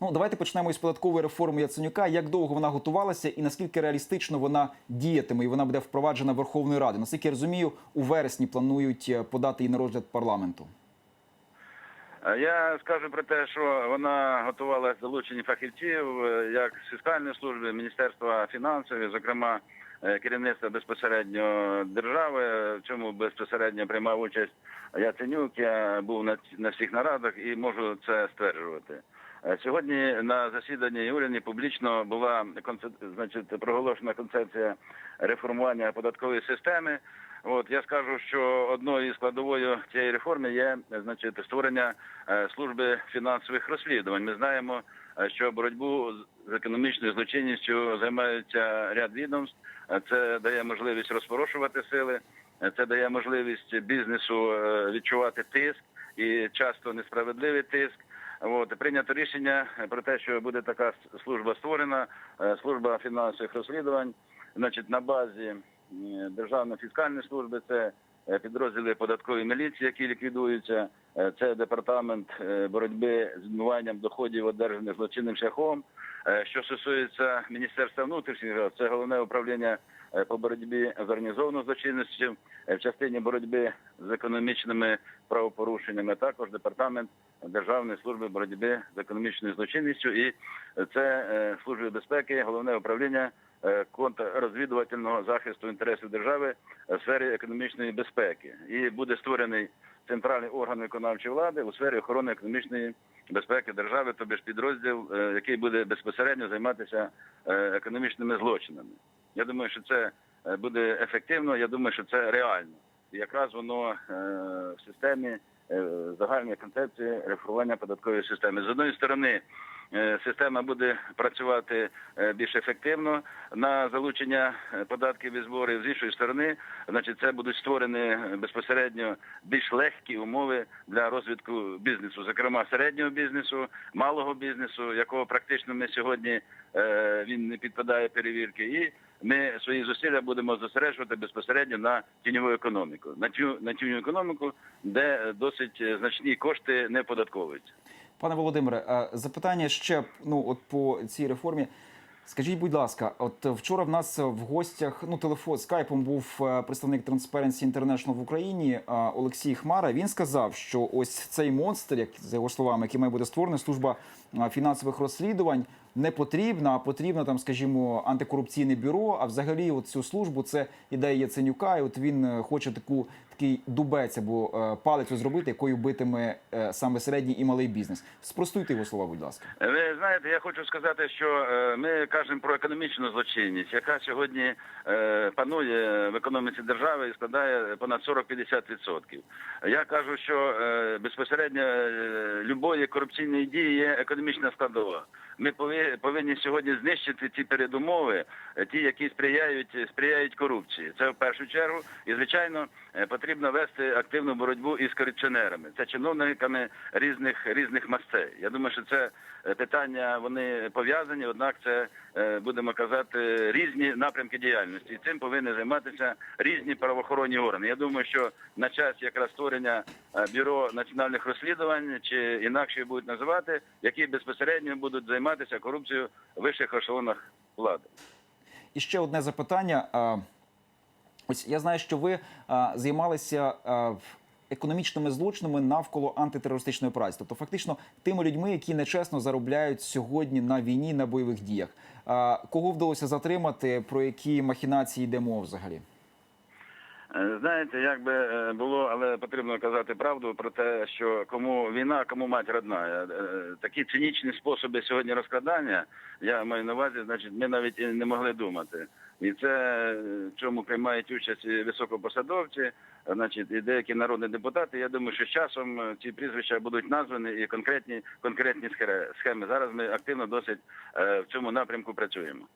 Ну давайте почнемо із податкової реформи Яценюка. Як довго вона готувалася, і наскільки реалістично вона діятиме, і вона буде впроваджена Верховною Радою? Наскільки я розумію, у вересні планують е, подати її на розгляд парламенту. Е, Я скажу про те, що вона готувалася залучені фахівців е, як з фіскальної служби, Міністерства фінансів, зокрема керівництва безпосередньо держави. В чому безпосередньо приймав участь Яценюк. Я був на всіх нарадах і можу це стверджувати. Е, Сьогодні на засіданні уряді публічно була значить, проголошена концепція реформування податкової системи. От я скажу, що одною складовою цієї реформи є значить створення е, служби фінансових розслідувань. Ми знаємо, е, що боротьбу з економічною злочинністю займаються ряд відомств. Це дає можливість розпорошувати сили, це дає можливість бізнесу відчувати тиск і часто несправедливий тиск. От прийнято рішення про те, що буде така служба створена, е, служба фінансових розслідувань, значить, на базі е, Державної фіскальної служби, це е, підрозділи податкової міліції, які ліквідуються, е, це департамент е, боротьби з відмиванням доходів, одержаних злочинним шляхом. Е, Що стосується Міністерства внутрішніх це головне управління е, по боротьбі з організованою злочинністю е, в частині боротьби з економічними правопорушеннями, також департамент Державної служби боротьби з економічною злочинністю, і це служба безпеки, головне управління контррозвідувального захисту інтересів держави в сфері економічної безпеки. І буде створений центральний орган виконавчої влади у сфері охорони економічної безпеки держави, тобі ж підрозділ, е, який буде безпосередньо займатися е, економічними злочинами. Я думаю, що це е, буде ефективно. Я думаю, що це реально. І якраз воно в системі загальної концепції реформування податкової системи. З одної сторони, система буде працювати е, більш ефективно на залучення е, податків і зборів. З іншої сторони, значить, це будуть створені безпосередньо більш легкі умови для розвитку бізнесу, зокрема середнього бізнесу, малого бізнесу, якого практично ми сьогодні е, він не підпадає перевірки, і ми свої зусилля будемо зосереджувати безпосередньо на тіньову економіку, на тю на тіньову економіку, де е, досить е, значні кошти не податковуються. Пане Володимире, е, запитання ще ну от по цій реформі. Скажіть, будь ласка, от вчора в нас в гостях ну телефон скайпом був е, представник Transparency International в Україні е, Олексій Хмара. Він сказав, що ось цей монстр, як за його словами, який має бути створений, служба фінансових розслідувань, не потрібна, а потрібно там, скажімо, антикорупційне бюро. А взагалі, от цю службу це ідея Яценюка. І от він е, хоче таку такий дубець або е, палець зробити, якою битиме е, саме середній і малий бізнес. Спростуйте його слова, будь ласка. Ви знаєте, я хочу сказати, що ми кажемо про економічну злочинність, яка сьогодні панує в економіці держави і складає понад 40-50%. Я кажу, що безпосередньо любої корупційної дії є економічна складова. Ми повинні сьогодні знищити ті передумови, е, ті, які сприяють сприяють корупції. Це в першу чергу. І звичайно е, потрібно вести активну боротьбу із корупціонерами. Це чиновниками різних різних мастей. Я думаю, що це е, питання вони пов'язані, однак це будемо казати різні напрямки діяльності. І цим повинні займатися різні правоохоронні органи. Я думаю, що на час якраз створення бюро національних розслідувань чи інакше будуть називати, які безпосередньо будуть займатися корупцією в вищих ешелонах влади. І ще одне запитання. Ось я знаю, що ви займалися економічними злочинами навколо антитерористичної операції, тобто фактично тими людьми, які нечесно заробляють сьогодні на війні на бойових діях. Кого вдалося затримати? Про які махінації йде мова взагалі? Е, Знаєте, як би е, було, але потрібно казати правду про те, що кому війна, кому мать родна. Е, Такі цинічні способи сьогодні розкрадання, я маю на увазі, значить, ми навіть і не могли думати. І це чому приймають участь високопосадовці, значить, і деякі народні депутати. Я думаю, що з часом ці прізвища будуть названі і конкретні конкретні схеми. Зараз ми активно досить в цьому напрямку працюємо.